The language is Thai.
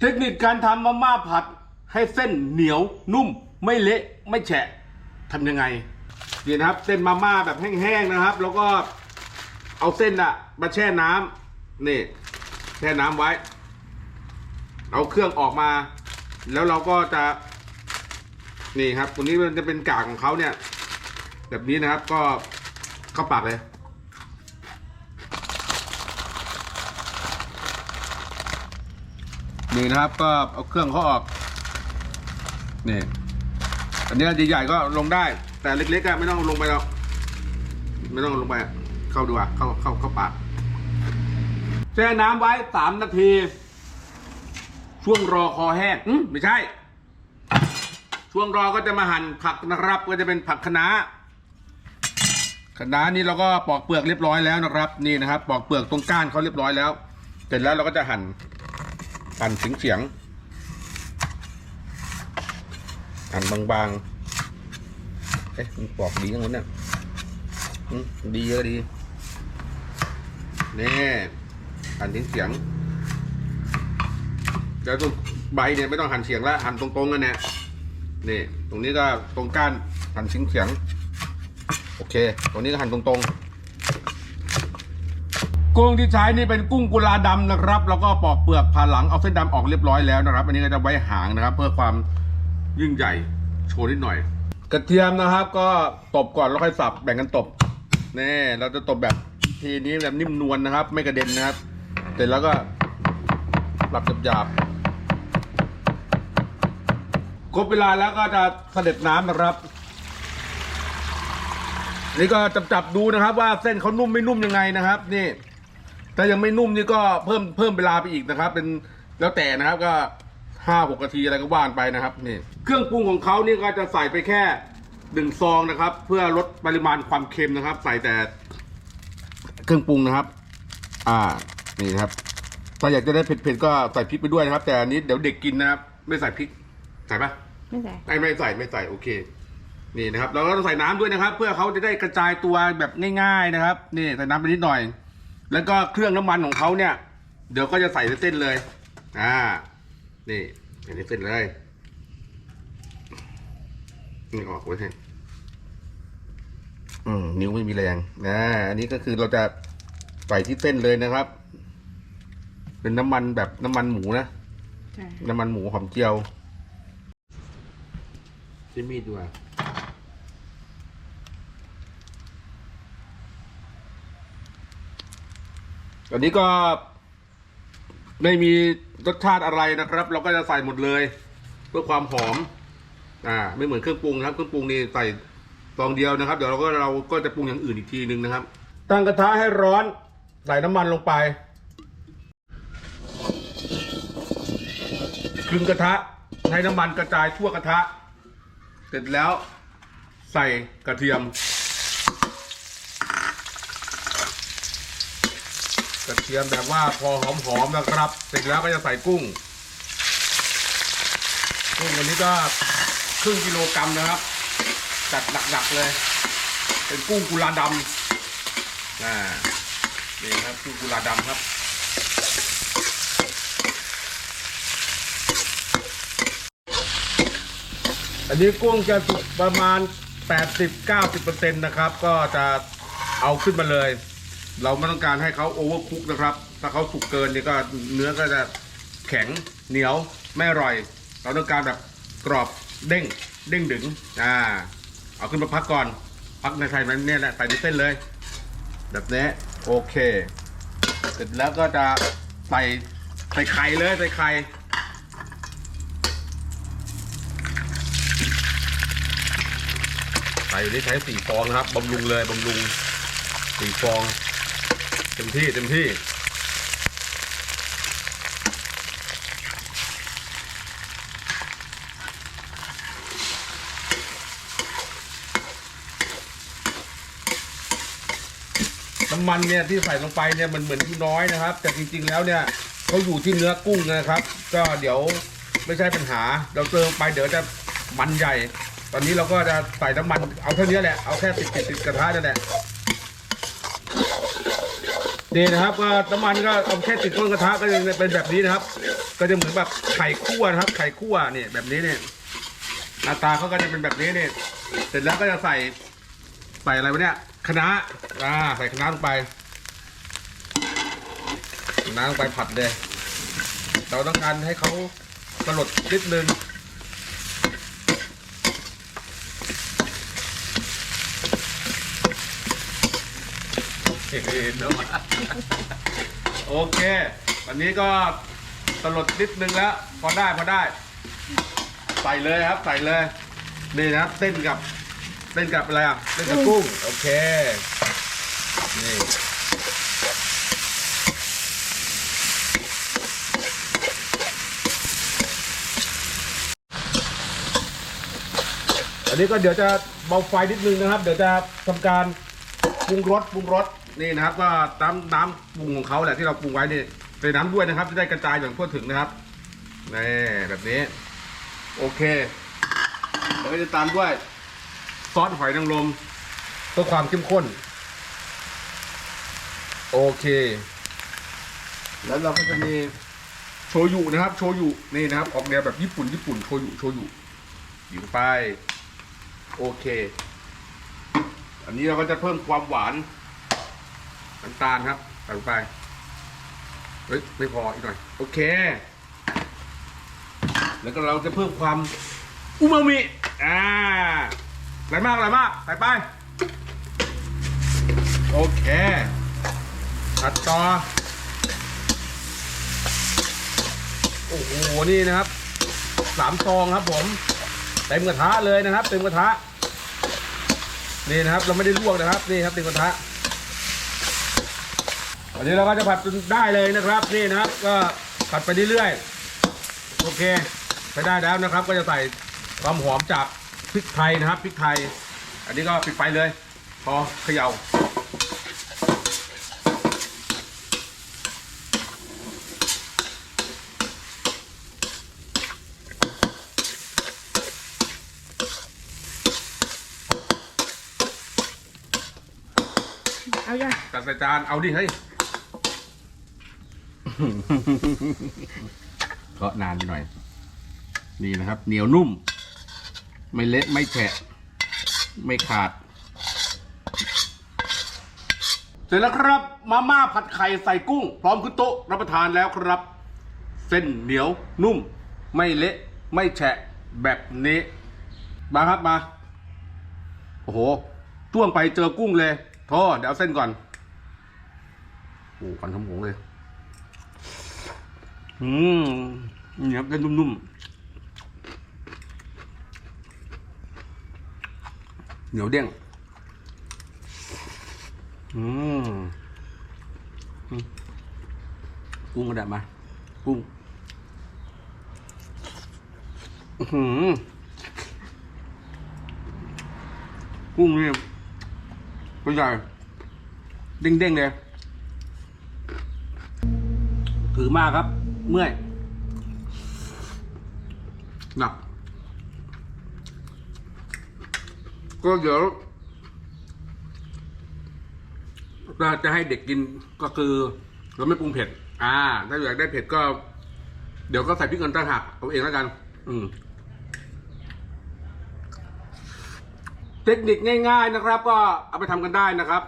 เทคนิคการทำมาม่าผัดให้เส้นเหนียวนุ่ม ไม่เละไม่แฉะทำยังไงนี่นะครับ เส้นมาม่าแบบแห้งๆนะครับ แล้วก็เอาเส้นอะมาแช่น้ำนี่แช่น้ำไว้ เอาเครื่องออกมา แล้วเราก็จะ นี่ครับตรงนี้มันจะเป็นกากของเขาเนี่ย แบบนี้นะครับก็เข้าปากเลย นี่นะครับก็เอาเครื่องเขาออกนี่อันนี้ใหญ่ๆก็ลงได้ แต่เล็กๆอะไม่ต้องลงไปหรอกไม่ต้องลงไปเข้าดูอะเข้าเข้าเข้าปากแช่น้ำไว้สามนาที ช่วงรอคอแห้งอืมไม่ใช่ ช่วงรอก็จะมาหั่นผักนะครับ ก็จะเป็นผักคะน้าคะน้านี่เราก็ปอกเปลือกเรียบร้อยแล้วนะครับ นี่นะครับ ปอกเปลือกตรงก้านเขาเรียบร้อยแล้ว เสร็จแล้วเราก็จะหั่น หั่นเฉียงเฉียงๆหั่นบางๆเอ๊ะมันปอกดีทั้งหมดเนี่ยดีเยอะดีนี่หั่นเฉียงเฉียงๆแล้วตรงใบเนี่ยไม่ต้องหั่นเฉียงแล้วหั่นตรงๆกันเนี่ยนี่ตรงนี้ก็ตรงก้านหั่นเฉียงเฉียงๆโอเค ตรงนี้ก็หั่นตรงๆ กุ้งที่ใช้นี่เป็นกุ้งกุลาดำนะครับ แล้วก็ปอกเปลือกผ่าหลังเอาเส้นดำออกเรียบร้อยแล้วนะครับ อันนี้ก็จะไว้หางนะครับ เพื่อความยิ่งใหญ่โชว์นิดหน่อย กระเทียมนะครับ ก็ตบก่อนแล้วค่อยสับแบ่งกันตบนี่เราจะตบแบบทีนี้แบบนิ่มนวลนะครับ ไม่กระเด็นนะครับเสร็จแล้วก็ปรับหยาบๆครบเวลาแล้วก็จะเสด็จน้ำนะครับ นี่ก็จับจับดูนะครับ ว่าเส้นเขานุ่มไม่นุ่มยังไงนะครับ นี่ ถ้ายังไม่นุ่มนี่ก็เพิ่มเพิ่มเวลาไปอีกนะครับ เป็นแล้วแต่นะครับก็ห้าหกนาทีอะไรก็ว่านไปนะครับนี่เครื่องปรุงของเขานี่ก็จะใส่ไปแค่หนึ่งซองนะครับ เพื่อลดปริมาณความเค็มนะครับ ใส่แต่เครื่องปรุงนะครับ อ่านี่นะครับถ้าอยากจะได้เผ็ดๆก็ใส่พริกไปด้วยนะครับ แต่อันนี้เดี๋ยวเด็กกินนะครับ ไม่ใส่พริกใส่ปะไม่ใส่ไม่ไม่ใส่ไม่ใส่โอเค นี่นะครับเราก็ต้องใส่น้ำด้วยนะครับ เพื่อเขาจะได้กระจายตัวแบบง่าย ๆนะครับ นี่ใส่น้ำไปนิดหน่อย แล้วก็เครื่องน้ำมันของเขาเนี่ย เดี๋ยวก็จะใส่ในเส้นเลย อ่า นี่ใส่ในเส้นเลยนี่ออกไว้ให้อืมนิ้วไม่มีแรงนะอันนี้ก็คือเราจะใส่ที่เส้นเลยนะครับ เป็นน้ำมันแบบน้ำมันหมูนะใช่น้ำมันหมูหอมเจียวใช้มีดดีกว่า อันนี้ก็ไม่มีรสชาติอะไรนะครับ เราก็จะใส่หมดเลย เพื่อความหอม อ่า ไม่เหมือนเครื่องปรุงนะครับ เครื่องปรุงนี่ใส่ซองเดียวนะครับ เดี๋ยวเราก็เราก็จะปรุงอย่างอื่นอีกทีนึงนะครับ ตั้งกระทะให้ร้อนใส่น้ำมันลงไปคลึงกระทะให้น้ำมันกระจายทั่วกระทะ เสร็จแล้วใส่กระเทียม ระเทียมแบบว่าพอหอมๆนะครับ เสร็จแล้วก็จะใส่กุ้ง กุ้งวันนี้ก็ครึ่งกิโลกรัมนะครับ จัดหนักๆเลย เป็นกุ้งกุลาดำอ่านี่ครับกุ้งกุลาดำครับอันนี้กุ้งจะสุกประมาณ 80-90%นะครับ ก็จะเอาขึ้นมาเลย เราไม่ต้องการให้เขาโอเวอร์คุกนะครับ ถ้าเขาสุกเกินเนี่ยก็เนื้อก็จะแข็งเหนียวไม่อร่อย เราต้องการแบบกรอบเด้งเด้งดึงอ่า เอาขึ้นมาพักก่อน พักในไข่มันเนี่ยแหละใส่ในเส้นเลย แบบนี้โอเค เสร็จแล้วก็จะใส่ใส่ไข่เลยใส่ไข่ใส่ได้ใช้สี่ฟองนะครับบำรุงเลยบำรุงสี่ฟอง เต็มที่เต็มที่น้ำมันเนี่ยที่ใส่ลงไปเนี่ยมันเหมือนที่น้อยนะครับ แต่จริงๆแล้วเนี่ยเขาอยู่ที่เนื้อกุ้งนะครับ ก็เดี๋ยวไม่ใช่ปัญหา เราเติมไปเดี๋ยวจะมันใหญ่ ตอนนี้เราก็จะใส่น้ำมันเอาเท่านี้แหละเอาแค่ติดติดติดกระทะนั่นแหละ นี่นะครับก็น้ำมันก็เอาแค่ติดก้นกระทะก็จะเป็นแบบนี้นะครับ ก็จะเหมือนแบบไข่คั่วนะครับ ไข่คั่วเนี่ยแบบนี้เนี่ยหน้าตาเขาก็จะเป็นแบบนี้เนี่ยเสร็จแล้วก็จะใส่ใส่อะไรวะเนี่ยคะน้าอ่าใส่คะน้าลงไปคะน้าลงไปผัดเลย เราต้องการให้เขาสลดนิดนึง เห็นแล้ว โอเค วันนี้ก็สลดนิดนึงแล้ว พอได้พอได้ ใส่เลยครับ ใส่เลย นี่นะครับเต้นกับเต้นกับอะไรอะเต้นกับกุ้ง โอเค นี่อันนี้ก็เดี๋ยวจะเบาไฟนิดนึงนะครับ เดี๋ยวจะทำการปรุงรสปรุงรส นี่นะครับก็น้ำน้ำปรุงของเขาแหละที่เราปรุงไว้นี่ใส่น้ำด้วยนะครับ จะได้กระจายอย่างทั่วถึงนะครับนี่แบบนี้ โอเคแล้วก็จะตามด้วยซอสหอยนางรมเพื่อความเข้มข้น โอเค แล้วเราก็จะมีโชยุนะครับ โชยุนี่นะครับ ออกแนวแบบญี่ปุ่นญี่ปุ่นโชยุโชยุอยู่ไป โอเค อันนี้เราก็จะเพิ่มความหวาน น้ำตาลครับใส่ลงไปเฮ้ยไม่พออีกหน่อย โอเค แล้วก็เราจะเพิ่มความอูมามิอ่าอะไรมากอะไรมากใส่ไปโอเคผัดต่อ โอ้โห นี่นะครับ สามซองครับผม เต็มกระทะเลยนะครับ เต็มกระทะ นี่นะครับ เราไม่ได้ลวกนะครับ นี่ครับ เต็มกระทะ อันนี้เราก็จะผัดจนได้เลยนะครับนี่นะครับก็ผัดไปเรื่อยๆโอเค ไปได้แล้วนะครับ ก็จะใส่ความหอมจากพริกไทยนะครับพริกไทย อันนี้ก็ปิดไฟเลย พอเขย่าเอายังตักใส่จานเอาดิเฮ้ย ก็นานไปหน่อย นี่นะครับ เหนียวนุ่ม ไม่เละไม่แฉะ ไม่ขาด เสร็จแล้วครับ มาม่าผัดไข่ใส่กุ้ง พร้อมขึ้นโต๊ะรับประทานแล้วครับ เส้นเหนียวนุ่ม ไม่เละ ไม่แฉะแบบนี้ มาครับมา โอ้โหจ้วงไปเจอกุ้งเลยโทษเดี๋ยวเอาเส้นก่อน โอ้ควันขโมงเลย อืมนี่ครับเส้นนุ่มๆ เหนียวเด้ง อืมกุ้งกระดาษมา กุ้งอื้อหือกุ้งนี่ตัวใหญ่เด้งๆเลยถือมากครับ เมื่อยนักก็เดี๋ยวเราจะให้เด็กกินก็คือเราไม่ปรุงเผ็ด อ่า ถ้าอยากได้เผ็ดก็ เดี๋ยวก็ใส่พริกกันตั้งหักเอาเองแล้วกัน อืมเทคนิคง่าย ๆนะครับ ก็เอาไปทำกันได้นะครับ